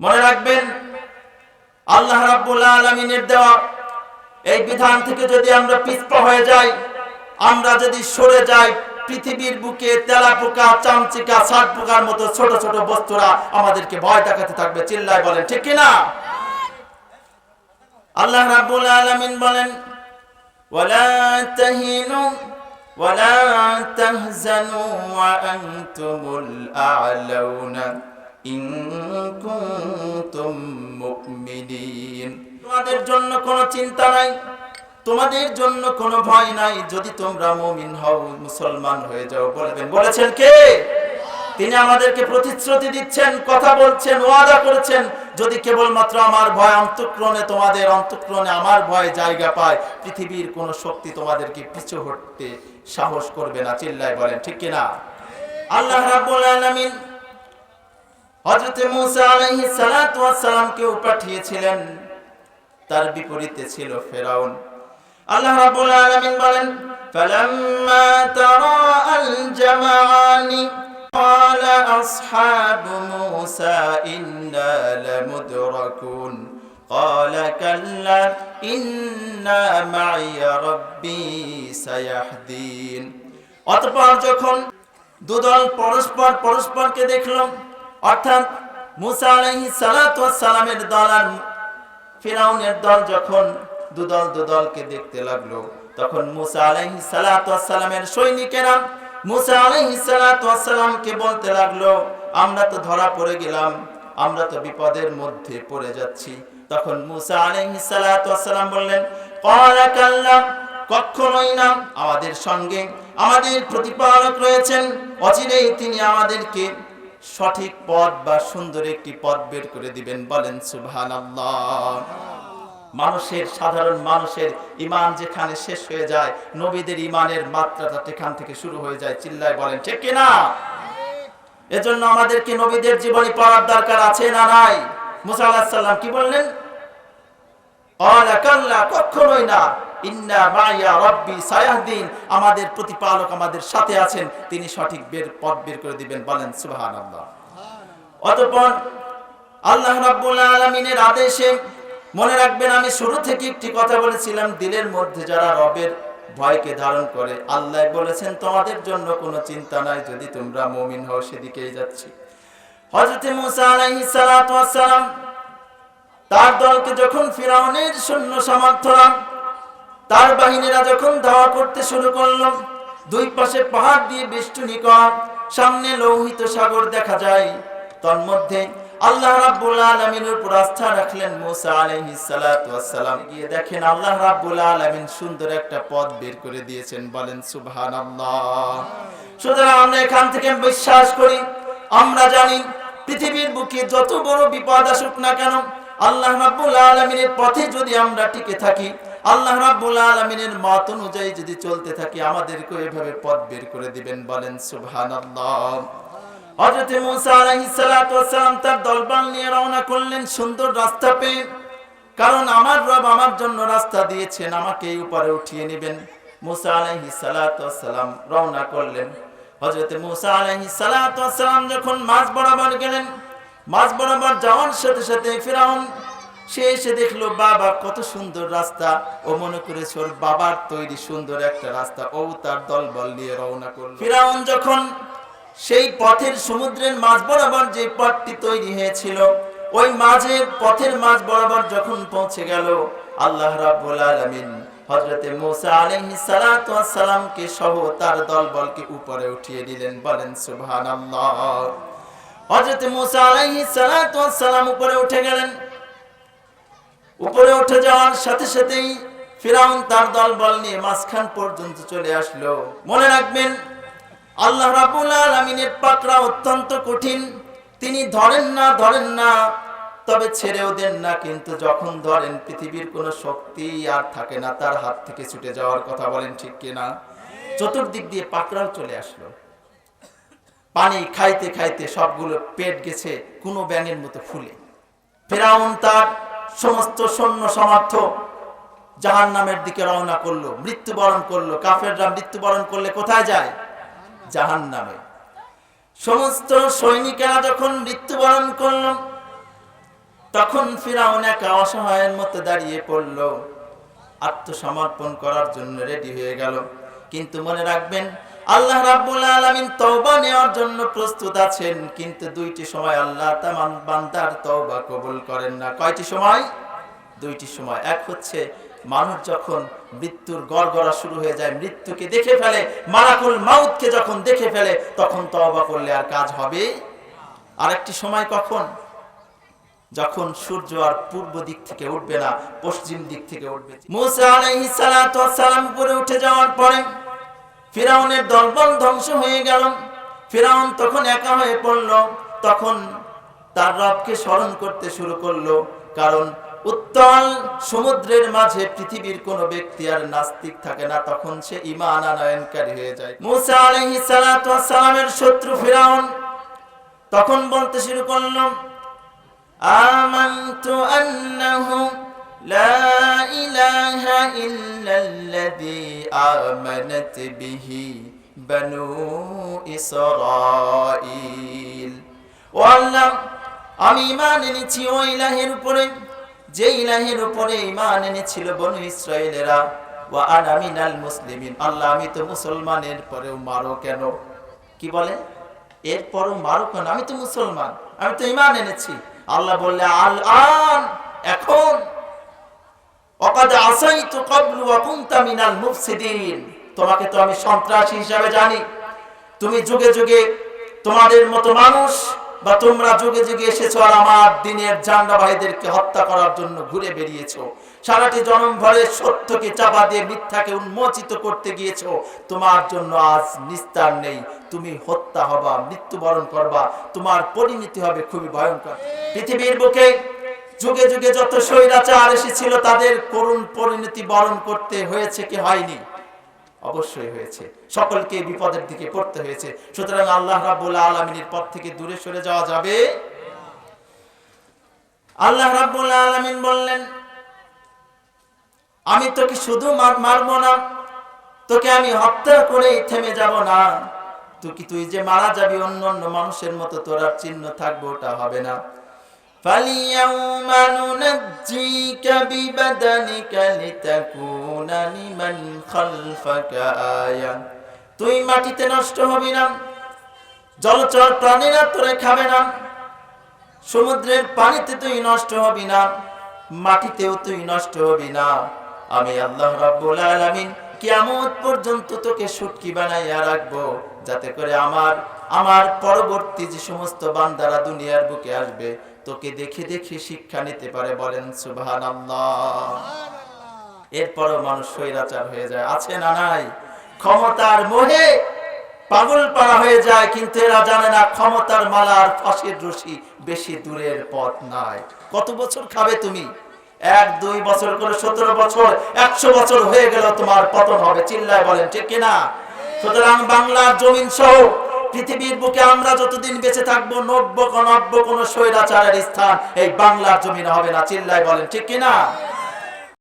মনে রাখবেন, আল্লাহ রাব্বুল আলামিনের দেওয়া এই বিধান থেকে যদি আমরা পিছপা হয়ে যাই, আমরা যদি সরে যাই, পৃথিবীর বুকে তেলা পোকা, চামচিকা ষাট পোকার মতো ছোট ছোট বস্তুরা আমাদেরকে ভয় দেখাতে থাকবে, চিল্লায় বলেন, ঠিক কিনা? আল্লাহ রাব্বুল আলামিন বলেন, ওয়ালা তাহিনু, ওয়ালা তাহজানু, ওয়া আনতুমুল আ'লাউনা। ইন কুনতুম মুমিনিন। তোমাদের জন্য কোনো চিন্তা নাই, তোমাদের জন্য কোনো ভয় নাই, যদি তোমরা মুমিন হও, মুসলমান হয়ে যাও, বলবেন। বলেছেন কে? তিনি আমাদেরকে প্রতিশ্রুতি দিচ্ছেন, কথা বলছেন, ওয়াদা করেছেন। যদি কেবলমাত্র আমার ভয় অন্তঃক্রণে তোমাদের অন্তঃক্রণে আমার ভয় জায়গা পায়, পৃথিবীর কোন শক্তি তোমাদেরকে পিছু হটতে সাহস করবে না, চিল্লায় বলেন, ঠিক কিনা? আল্লাহ রাব্বুল আলামিন হযরত মুসা আলাইহিস সালাতু ওয়াস সালামকেও পাঠিয়েছিলেন তার বিপরীতে ছিল ফেরাউন আল্লাহ রাব্বুল আলামিন বলেন ফালাম্মা তারাআল জামাআনি قال أصحاب موسى إنا لمدركون قال كلا إن معي ربي سيهدين অতঃপর যখন দুদল পরস্পর পরস্পরকে দেখলাম অর্থাৎ মুসা আলাইহিস সালাতু ওয়াস দল আর ফিরাউনের দল যখন দুদল দুদলকে দেখতে লাগল, তখন মুসা আলাইহিস সালাতু ওয়াস সালামের সৈনিকেরা মুসা বলতে লাগল, আমরা তো ধরা পড়ে গেলাম, আমরা তো বিপদের মধ্যে পড়ে যাচ্ছি। তখন মুসা বললেন আমাদের সঙ্গে আমাদের প্রতিপালক রয়েছেন, অচিরেই তিনি আমাদেরকে সঠিক পথ বা সুন্দর একটি পথ বের করে দিবেন, বলেন সুবহানাল্লাহ। মানুষের, সাধারণ মানুষের ইমান যেখানে শেষ হয়ে যায়, নবীদের ইমানের মাত্রাটা সেখান থেকে শুরু হয়ে যায়, চিল্লায় বলেন, ঠিক কিনা এজন্য আমাদেরকে নবীদের জীবনী পড়ার দরকার আছে না নাই? মুসা আলাহিস সাল্লাম কি বললেন? কখনোই না। ইন্না আমাদের প্রতিপালক আমাদের সাথে আছেন, তিনি সঠিক বের, পথ বের করে দিবেন, বলেন সুবহানাল্লাহ। অতঃপর আল্লাহ আলামিনের আদেশে মনে রাখবেন, আমি শুরু থেকে একটি কথা বলেছিলাম, দিলের মধ্যে যারা রবের ভয়কে ধারণ করে, আল্লাহ বলেছেন, তোমাদের জন্য কোনো চিন্তা নাই, যদি তোমরা মমিন হও, সেদিকেই যাচ্ছি। হযরত মুসা তার দলকে যখন ফিরাউনের সৈন্য সামর্থ্যরা তার বাহিনীরা যখন ধাওয়া করতে শুরু করল, দুই পাশে পাহাড় দিয়ে বেষ্টনী কর সামনে লৌহিত সাগর দেখা যায়। তন্মধ্যে আল্লাহ রাব্বুল আলামিনের উপর আস্থা রাখলেন মুসা আলাইহিস সালাতু ওয়াস সালাম। গিয়ে দেখেন আল্লাহ রাব্বুল আলামিন সুন্দর একটা পথ বের করে দিয়েছেন। বলেন, সুবহানাল্লাহ। সুতরাং আমরা এখান থেকে বিশ্বাস করি, আমরা জানি পৃথিবীর বুকে যত বড় বিপদ আসুক না কেন, আল্লাহ রাব্বুল আলামিনের পথে যদি আমরা টিকে থাকি আল্লাহ রাব্বুল আলামিনের মত অনুযায়ী যদি চলতে থাকি আমাদেরকে এভাবে পথ বের করে দিবেন, বলেন সুবহানাল্লাহ। হযরত মুসা আলাইহিস সালাতু ওয়াস সালাম তার দলবল নিয়ে রওনা করলেন সুন্দর রাস্তা পেয়ে। কারণ আমার রব আমার জন্য রাস্তা দিয়েছেন, আমাকে এই উপরে উঠিয়ে নেবেন। মুসা ওয়াস সালাম রওনা করলেন। হযরত মুসা ওয়াস সালাম যখন মাঝ বরাবর গেলেন, মাঝ বরাবর যাওয়ার সাথে সাথে ফিরাউন সে এসে দেখল, বাবা, কত সুন্দর রাস্তা। ও মনে করেছে, ওর বাবার তৈরি সুন্দর একটা রাস্তা। ও তার দল বল নিয়ে রওনা করল। ফিরাউন যখন সেই পথের সমুদ্রের মাঝ বরাবর যে পথটি তৈরি হয়েছিল, ওই মাঝে পথের মাঝ বরাবর যখন পৌঁছে গেল, আল্লাহ রাব্বুল আলামিন হযরতে মুসা ওয়াস সালামকে সহ তার দল দলবলকে উপরে উঠিয়ে দিলেন, বলেন, সুবহানাল্লাহ। হযরতে মুসা আলাইহিস সালাম উপরে উঠে গেলেন। উপরে উঠে যাওয়ার সাথে সাথেই ফিরাউন তার দলবল নিয়ে মাঝখান পর্যন্ত চলে আসলো। মনে রাখবেন, আল্লাহ রাবুল আলামিনের পাকড়া অত্যন্ত কঠিন। তিনি ধরেন না ধরেন না, তবে ছেড়েও দেন না, কিন্তু যখন ধরেন, পৃথিবীর কোনো শক্তি আর থাকে না, তার হাত থেকে ছুটে যাওয়ার কথা বলেন ঠিক কিনা? চতুর্দিক দিয়ে পাকড়াও চলে আসলো। পানি খাইতে খাইতে সবগুলো পেট গেছে, কোনো ব্যাঙের মতো ফুলে। ফেরাউন তার সমস্ত সৈন্য সামর্থ্য জাহান নামের দিকে রওনা করল, মৃত্যুবরণ করল। কাফেররা মৃত্যুবরণ করলে কোথায় যায়? জাহান নামে সমস্ত সৈনিকেরা যখন মৃত্যুবরণ করল, তখন ফিরাউন একা অসহায়ের মতো দাঁড়িয়ে পড়ল। আত্মসমর্পণ করার জন্য রেডি হয়ে গেল। কিন্তু মনে রাখবেন, আল্লাহ রাব্বুল আলামিন তওবা নেওয়ার জন্য প্রস্তুত আছেন, কিন্তু দুইটি সময় আল্লাহ তামান বান্দার তওবা কবুল করেন না। কয়টি সময়? দুইটি সময়। এক হচ্ছে, মানুষ যখন মৃত্যুর গড়গড়া শুরু হয়ে যায়, মৃত্যুকে দেখে ফেলে মারাকুল মাউতকে যখন দেখে ফেলে, তখন তওবা করলে আর কাজ হবে? আরেকটি সময় কখন? যখন সূর্য আর পূর্ব দিক থেকে উঠবে না, পশ্চিম দিক থেকে উঠবে। মুসা আলাইহিস সালাম উপরে উঠে যাওয়ার পরে ফিরাউনের দলবল ধ্বংস হয়ে গেল। ফিরাউন তখন একা হয়ে পড়ল, তখন তার রবকে স্মরণ করতে শুরু করল, কারণ উত্তল সমুদ্রের মাঝে পৃথিবীর কোন ব্যক্তি আর নাস্তিক থাকে না, তখন সে ইমান আনয়নকারী হয়ে যায়। মুসা আলাইহিস সালাতু সালামের শত্রু ফিরাউন তখন বলতে শুরু করল آمنت أنه لا إله إلا الذي آمنت به بنو إسرائيل والله আমি ইমান এনেছি ওই ইলাহের উপরে যে ইলাহের উপরে ইমান এনেছিল বনু ইসরায়েলেরা ওয়া আনা মিনাল মুসলিমিন আল্লাহ আমি তো মুসলমানের পরেও মারো কেন কি বলে এরপরও মারো কেন আমি তো মুসলমান আমি তো ইমান এনেছি আল্লাহ বললে আল আন এখন। অকাদে আসাই তো কবলু অকুন্তা মিনাল মুফসিদিন। তোমাকে তো আমি সন্ত্রাসী হিসাবে জানি। তুমি যুগে যুগে তোমাদের মতো মানুষ বা তোমরা যুগে যুগে এসেছ আর আমার দিনের জান্ডা ভাইদেরকে হত্যা করার জন্য ঘুরে বেরিয়েছো। সারাটি জনম ভরে সত্যকে চাপা দিয়ে মিথ্যাকে উন্মোচিত করতে গিয়েছ। তোমার জন্য আজ নিস্তার নেই। তুমি হত্যা হবা, মৃত্যুবরণ করবা। তোমার পরিণতি হবে খুবই ভয়ঙ্কর। পৃথিবীর বুকে যুগে যুগে যত স্বৈরাচার এসেছিল, তাদের করুণ পরিণতি বরণ করতে হয়েছে কি হয়নি? অবশ্যই হয়েছে। সকলকে বিপদের দিকে পড়তে হয়েছে। সুতরাং আল্লাহ রাব্বুল আলামিনের পথ থেকে দূরে সরে যাওয়া যাবে। আল্লাহ রাব্বুল আলামিন বললেন আমি তোকে শুধু মার- মারবো না তোকে আমি হত্যা করে থেমে যাব না তুই কি তুই যে মারা যাবি অন্য অন্য মানুষের মতো তোর আর চিহ্ন থাকবে ওটা হবে না فَالْيَوْمَ نُنَجِّيكَ بِبَدَنِكَ لِتَكُونَ لِمَنْ خَلْفَكَ آيَةً তুই মাটিতে নষ্ট হবি না জলচর প্রাণীরা তোরে খাবে না সমুদ্রের পানিতে তুই নষ্ট হবি না মাটিতেও তুই নষ্ট হবি না আমি আল্লাহ রাব্বুল আলামিন কিয়ামত পর্যন্ত তোকে সুটকি বানাইয়া রাখব যাতে করে আমার আমার পরবর্তী যে সমস্ত বান্দারা দুনিয়ার বুকে আসবে তোকে দেখে দেখে শিক্ষা নিতে পারে বলেন সুবহানাল্লাহ। এরপরও মানুষ স্বৈরাচার হয়ে যায় আছে না নাই? ক্ষমতার মোহে পাগল পাড়া হয়ে যায় কিন্তু এরা জানে না ক্ষমতার মালার ফাঁসির রশি বেশি দূরের পথ নাই। কত বছর খাবে তুমি? এক, দুই বছর করে সতেরো বছর, একশো বছর হয়ে গেল তোমার পতন হবে। চিল্লায় বলেন, ঠিক কিনা? সুতরাং বাংলার জমিন সহ পৃথিবীর বুকে আমরা যতদিন বেঁচে থাকব, নব্য নব্য কোন স্বৈরাচারের স্থান এই বাংলার জমিন হবে না। চিল্লায় বলেন, ঠিক কিনা?